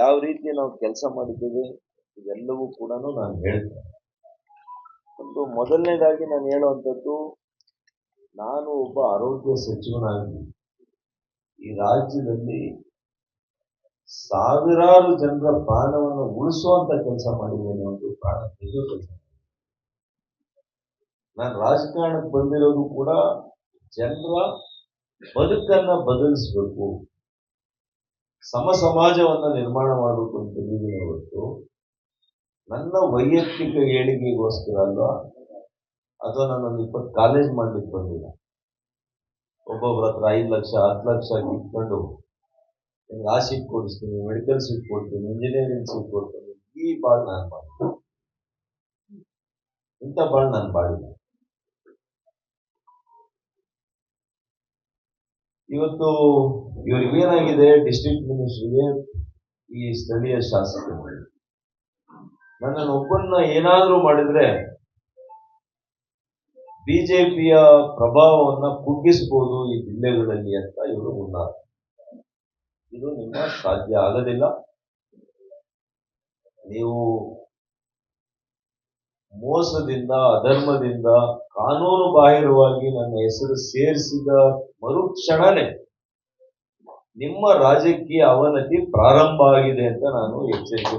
ಯಾವ ರೀತಿ ನಾವು ಕೆಲಸ ಮಾಡಿದ್ದೀವಿ, ಇದೆಲ್ಲವೂ ಕೂಡ ನಾನು ಹೇಳ್ತೇನೆ ಒಂದು ಮೊದಲನೇದಾಗಿ ನಾನು ಹೇಳುವಂಥದ್ದು, ನಾನು ಒಬ್ಬ ಆರೋಗ್ಯ ಸಚಿವನಾಗಿ ಈ ರಾಜ್ಯದಲ್ಲಿ ಸಾವಿರಾರು ಜನರ ಪ್ರಾಣವನ್ನು ಉಳಿಸುವಂತ ಕೆಲಸ ಮಾಡಿದ್ದೇನೆ ಒಂದು ಪ್ರಾಣ ಕೆಲಸ ನಾನು ರಾಜಕಾರಣಕ್ಕೆ ಬಂದಿರೋದು ಕೂಡ, ಜನರ ಬದುಕನ್ನ ಬದಲಿಸಬೇಕು. ಸಮ ಸಮಾಜವನ್ನ ನಿರ್ಮಾಣ ಮಾಡಬೇಕು ಅಂತ ಹೇಳಿದ್ದೀನಿ ಹೊರತು ನನ್ನ ವೈಯಕ್ತಿಕ ಏಳಿಗೆಗೋಸ್ಕರ ಅಲ್ವಾ, ಅಥವಾ ನಾನೊಂದು ಇಪ್ಪತ್ತು ಕಾಲೇಜ್ ಮಾಡ್ಲಿಕ್ಕೆ ಬಂದಿಲ್ಲ. ಒಬ್ಬೊಬ್ಬರ ಹತ್ರ ಐದು ಲಕ್ಷ, ಹತ್ತು ಲಕ್ಷ ಇಟ್ಕೊಂಡು ನಿಮ್ಗೆ ಆ ಸೀಟ್ ಕೊಡಿಸ್ತೀನಿ ಮೆಡಿಕಲ್ ಸೀಟ್ ಕೊಡ್ತೀನಿ ಇಂಜಿನಿಯರಿಂಗ್ ಸೀಟ್ ಕೊಡ್ತೀನಿ, ಈ ಬಾಳ್ ನಾನು ಮಾಡಿಲ್ಲ. ಇಂಥ ಬಾಳ್ ನಾನು ಬಾಳಿಲ್ಲ ಇವತ್ತು ಇವ್ರಿಗೆ ಏನಾಗಿದೆ ಡಿಸ್ಟ್ರಿಕ್ಟ್ ಮಿನಿಸ್ಟ್ರಿಗೆ ಈ ಸ್ಥಳೀಯ ಶಾಸಕರು ನನ್ನನ್ನು ಒಬ್ಬನ್ನ ಏನಾದ್ರೂ ಮಾಡಿದ್ರೆ ಬಿಜೆಪಿಯ ಪ್ರಭಾವವನ್ನ ಕುಗ್ಗಿಸಬಹುದು ಈ ಜಿಲ್ಲೆಗಳಲ್ಲಿ ಅಂತ ಇವರು ಮುನ್ನಾರ ಇದು ನಿಮ್ಮ ಸಾಧ್ಯ ಆಗದಿಲ್ಲ. ನೀವು ಮೋಸದಿಂದ, ಅಧರ್ಮದಿಂದ ಕಾನೂನು ಬಾಹಿರವಾಗಿ ನನ್ನ ಹೆಸರು ಸೇರಿಸಿದ ಮರುಕ್ಷಣನೆ ನಿಮ್ಮ ರಾಜಕೀಯ ಅವನತಿ ಪ್ರಾರಂಭ ಆಗಿದೆ ಅಂತ ನಾನು ಎಚ್ಚರಿಕೆ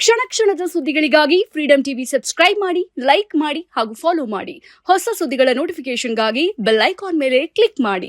ಕ್ಷಣ ಕ್ಷಣದ ಸುದ್ದಿಗಳಿಗಾಗಿ ಫ್ರೀಡಂ ಟಿವಿ ಸಬ್ಸ್ಕ್ರೈಬ್ ಮಾಡಿ ಲೈಕ್ ಮಾಡಿ ಹಾಗೂ ಫಾಲೋ ಮಾಡಿ. ಹೊಸ ಸುದ್ದಿಗಳ ನೋಟಿಫಿಕೇಶನ್ಗಾಗಿ ಬೆಲ್ ಐಕಾನ್ ಮೇಲೆ ಕ್ಲಿಕ್ ಮಾಡಿ.